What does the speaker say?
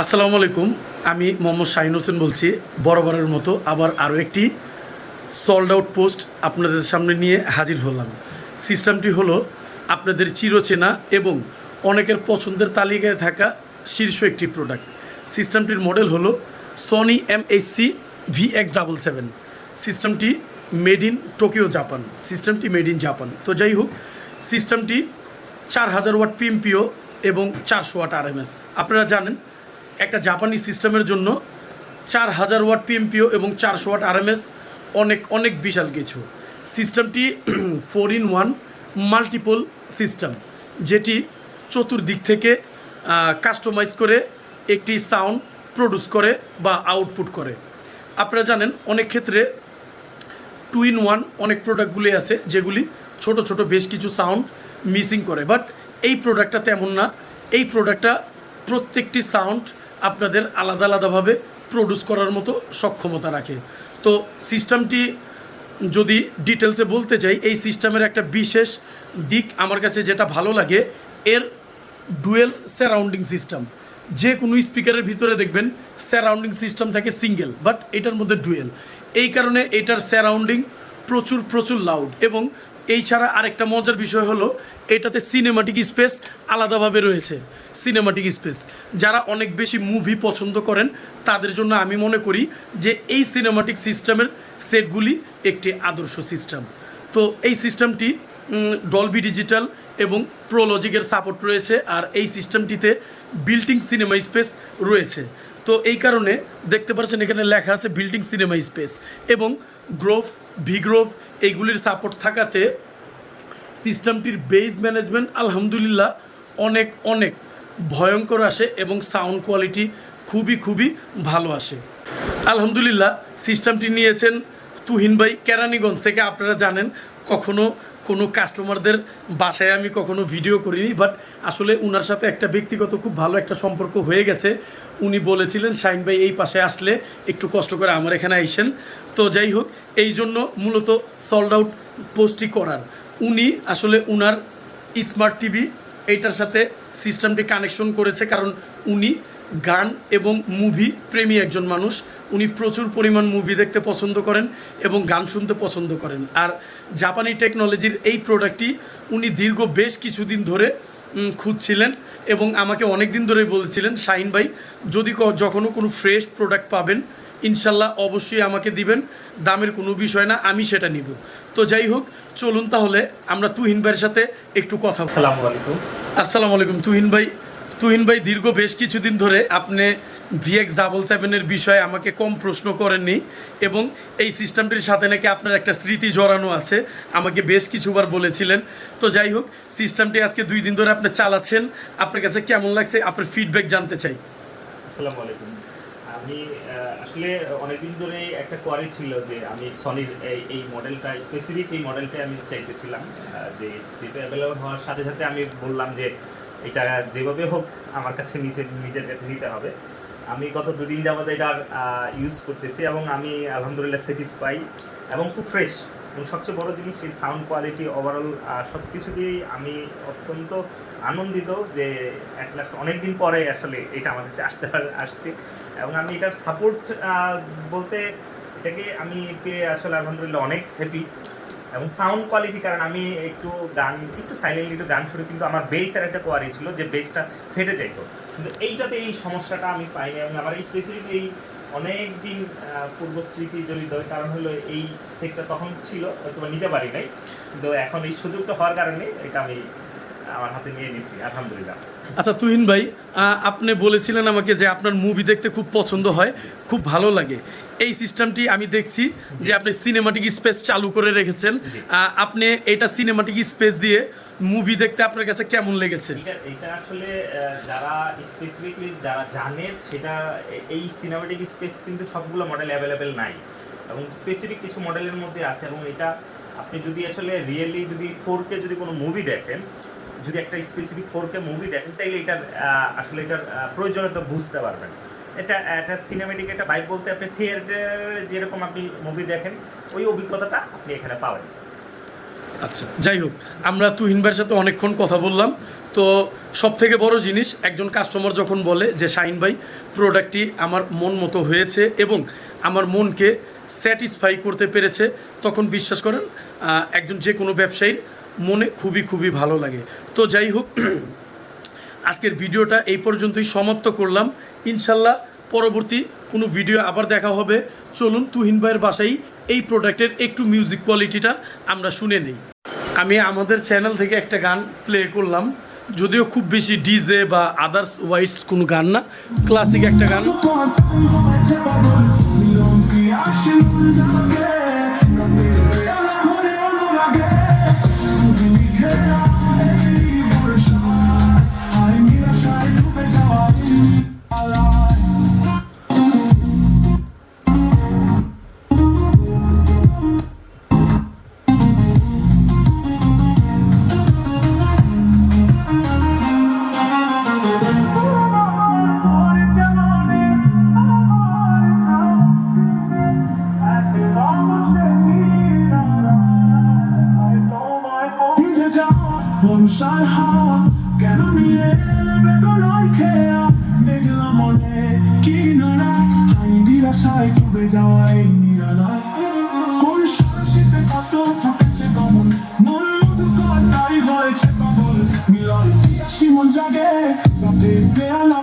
আসসালামু আলাইকুম, আমি মোহাম্মদ শাহিন হোসেন বলছি, বরাবরের মতো আবার আরও একটি সল্ড আউট পোস্ট আপনাদের সামনে নিয়ে হাজির হলাম। সিস্টেমটি হলো আপনাদের চিরচেনা এবং অনেকের পছন্দের তালিকায় থাকা শীর্ষ একটি প্রোডাক্ট সিস্টেমটির মডেল হলো Sony M HC V X double seven সিস্টেমটি মেড ইন টোকিও জাপান সিস্টেমটি মেড ইন জাপান তো যাই হোক সিস্টেমটি চার হাজার ওয়াট পিএমপিও এবং চারশো ওয়াট আরএমএস আপনারা জানেন, একটা জাপানি সিস্টেমের জন্য চার হাজার ওয়াট পিএমপিও এবং চারশো ওয়াট আরএমএস অনেক অনেক বিশাল কিছু। সিস্টেমটি four in one multiple system যেটি চতুর্দিক থেকে কাস্টমাইজ করে একটি সাউন্ড প্রডিউস করে বা আউটপুট করে। আপনারা জানেন, অনেক ক্ষেত্রে টু ইন ওয়ান অনেক প্রোডাক্টগুলি আছে যেগুলি ছোট ছোট বেশ কিছু সাউন্ড মিসিং করে। বাট এই প্রোডাক্টটা তেমন না। এই প্রোডাক্টটা প্রত্যেকটি সাউন্ড আপনাদের আলাদা আলাদাভাবে প্রডিউস করার মতো সক্ষমতা রাখে। তো সিস্টেমটি যদি ডিটেলসে বলতে চাই এই সিস্টেমের একটা বিশেষ দিক আমার কাছে যেটা ভালো লাগে, এর ডুয়েল সারাউন্ডিং সিস্টেম যে কোনো স্পিকারের ভিতরে দেখবেন স্যারাউন্ডিং সিস্টেম থাকে সিঙ্গেল বাট এটার মধ্যে ডুয়েল এই কারণে এটার সারাউন্ডিং প্রচুর প্রচুর লাউড এবং এই ছাড়া আরেকটা মজার বিষয় হলো, এটাতে সিনেমাটিক স্পেস আলাদাভাবে রয়েছে সিনেমাটিক স্পেস যারা অনেক বেশি মুভি পছন্দ করেন, তাদের জন্য আমি মনে করি যে এই সিনেমাটিক সিস্টেমের সেটগুলি একটি আদর্শ সিস্টেম তো এই সিস্টেমটি ডলবি ডিজিটাল এবং প্রোলজিকের সাপোর্ট রয়েছে, আর এই সিস্টেমটিতে বিল্টিং সিনেমা স্পেস রয়েছে। তো এই কারণে দেখতে পাচ্ছেন এখানে লেখা আছে বিল্ডিং সিনেমা স্পেস এবং গ্রোভ, ভিগ্রোভ এইগুলির সাপোর্ট থাকাতে সিস্টেমটির বেস ম্যানেজমেন্ট আলহামদুলিল্লাহ অনেক অনেক ভয়ঙ্কর আসে এবং সাউন্ড কোয়ালিটি খুবই খুবই ভালো আসে। আলহামদুলিল্লাহ সিস্টেমটি নিয়েছেন তুহিন ভাই কেরানীগঞ্জ থেকে আপনারা জানেন, কখনো কোনো কাস্টমারদের বাসায় আমি কখনো ভিডিও করিনি বাট আসলে উনার সাথে একটা ব্যক্তিগত খুব ভালো একটা সম্পর্ক হয়ে গেছে। উনি বলেছিলেন শাইন ভাই, এই পাশে আসলে একটু কষ্ট করে আমার এখানে আইসেন। তো যাই হোক, এই জন্য মূলত সল্ড আউট পোস্টটি করার। উনি আসলে উনার স্মার্ট টিভি এইটার সাথে সিস্টেমটি কানেকশন করেছে, কারণ উনি গান এবং মুভি প্রেমী একজন মানুষ। উনি প্রচুর পরিমাণ মুভি দেখতে পছন্দ করেন এবং গান শুনতে পছন্দ করেন। আর জাপানি টেকনোলজির এই প্রোডাক্টটি উনি দীর্ঘ বেশ কিছুদিন ধরে খুঁজছিলেন এবং আমাকে অনেক দিন ধরেই বলেছিলেন শাহিন ভাই যদি যখনও কোনো ফ্রেশ প্রোডাক্ট পাবেন ইনশাল্লাহ অবশ্যই আমাকে দিবেন। দামের কোনো বিষয় না আমি সেটা নিব। তো যাই হোক চলুন তাহলে আমরা তুহিন ভাইয়ের সাথে একটু কথা আসসালামু আলাইকুম। আসসালামু আলাইকুম তুহিন ভাই। তুহিন ভাই, দীর্ঘ বেশ কিছুদিন ধরে আপনি ভিএক্স ডাবল সেভেনের বিষয়ে আমাকে কম প্রশ্ন করেননি এবং এই সিস্টেমটির সাথে নাকি আপনার একটা স্মৃতি জড়ানো আছে, আমাকে বেশ কিছুবার বলেছিলেন। তো যাই হোক সিস্টেমটি আজকে দুই দিন ধরে আপনি চালাচ্ছেন। আপনার কাছে কেমন লাগছে? আপনার ফিডব্যাক জানতে চাই। আসসালামু আলাইকুম। আমি আসলে অনেকদিন ধরে একটা কোয়ারি ছিল যে আমি সনির এই মডেলটা স্পেসিফিক এই মডেলটা আমি চাইতেছিলাম যে অ্যাভেলেবল হওয়ার সাথে সাথে আমি বললাম যে এটা যেভাবে হোক আমার কাছে নিজের নিজের কাছে নিতে হবে। আমি গত দুদিন যাবত এটা ইউজ করতেছি এবং আমি আলহামদুলিল্লাহ স্যাটিসফাই এবং খুব ফ্রেশ এবং সবচেয়ে বড় জিনিস এই সাউন্ড কোয়ালিটি ওভারঅল সব কিছু দিয়েই আমি অত্যন্ত আনন্দিত যে অ্যাট লাস্ট অনেকদিন পরে আসলে এটা আমার কাছে আসতে পার- আসছে। এবং আমি এটার সাপোর্ট বলতে এটাকে আমি পেয়ে আসলে আলহামদুলিল্লাহ অনেক হ্যাপি এবং সাউন্ড কোয়ালিটি কারণ আমি একটু গান, একটু সাইলেন্টলি একটু গান শুরু কিন্তু আমার বেসের একটা কোয়ারি ছিল যে বেসটা ফেটে যাইতো। কিন্তু এইটাতে এই সমস্যাটা আমি পাইনি এবং আমার এই স্পেসিফিক এই অনেক দিন পূর্ব স্মৃতি জড়িত কারণ হলো এই সেটটা তখন ছিল হয়তো নিতে পারি নাই। তো এখন এই সুযোগটা হওয়ার কারণে এটা আমি আমার হাতে নিয়ে নিছি আলহামদুলিল্লাহ। আচ্ছা তুহিন ভাই আপনি বলেছিলেন আমাকে যে আপনার মুভি দেখতে খুব পছন্দ হয় খুব ভালো লাগে। এই সিস্টেমটি আমি দেখছি যে আপনি সিনেমাটিক স্পেস চালু করে রেখেছেন। আপনি এটা সিনেমাটিক স্পেস দিয়ে মুভি দেখতে আপনার কাছে কেমন লেগেছে? এটা আসলে যারা স্পেসিফিকলি যারা জানে সেটা এই সিনেমাটিক স্পেস কিন্তু সবগুলো মডেল অ্যাভেলেবেল নাই। এবং স্পেসিফিক কিছু মডেলের মধ্যে আছে এবং এটা আপনি যদি আসলে রিয়েলি যদি ফোর কে যদি কোনো মুভি দেখেন যদি একটা স্পেসিফিক ফোর কে মুভি দেখেন, তাইলে এটা আসলে এটার প্রয়োজনীয়তা বুঝতে পারবেন। এটা একটা সিনেমেটিক একটা বাইক বলতে আপনি থিয়েটারে যেরকম আপনি মুভি দেখেন, ওই অভিজ্ঞতাটা আপনি এখানে পাবেন। আচ্ছা যাই হোক, আমরা তুহিন ভাইয়ের সাথে অনেকক্ষণ কথা বললাম। তো সব থেকে বড় জিনিস, একজন কাস্টমার যখন বলে যে, শাহিন ভাই প্রোডাক্টটি আমার মন মতো হয়েছে এবং আমার মনকে স্যাটিসফাই করতে পেরেছে, তখন বিশ্বাস করেন একজন যে কোনো ব্যবসায়ীর মনে খুবই খুবই ভালো লাগে। তো যাই হোক, আজকের ভিডিওটা এই পর্যন্তই সমাপ্ত করলাম। ইনশাল্লাহ পরবর্তী কোনো ভিডিও আবার দেখা হবে। চলুন তুহিন ভাইয়ের বাসায় এই প্রোডাক্টের একটু মিউজিক কোয়ালিটিটা আমরা শুনে নেই। আমি আমাদের চ্যানেল থেকে একটা গান প্লে করলাম। যদিও খুব বেশি ডিজে বা আদার্স ওয়াইস কোনো গান না, ক্লাসিক একটা গান। কেন নিয়ে বেদনায় খেয়া মেঘলা মনে কি নাড়া হাই নিরাশায় ডুবে যাওয়া এই কোন সরসিতে কত ফুটেছে কমল মন মধুকর তাই হয়েছে কমল মিলন শিমুল জাগে রাতে বেয়ালা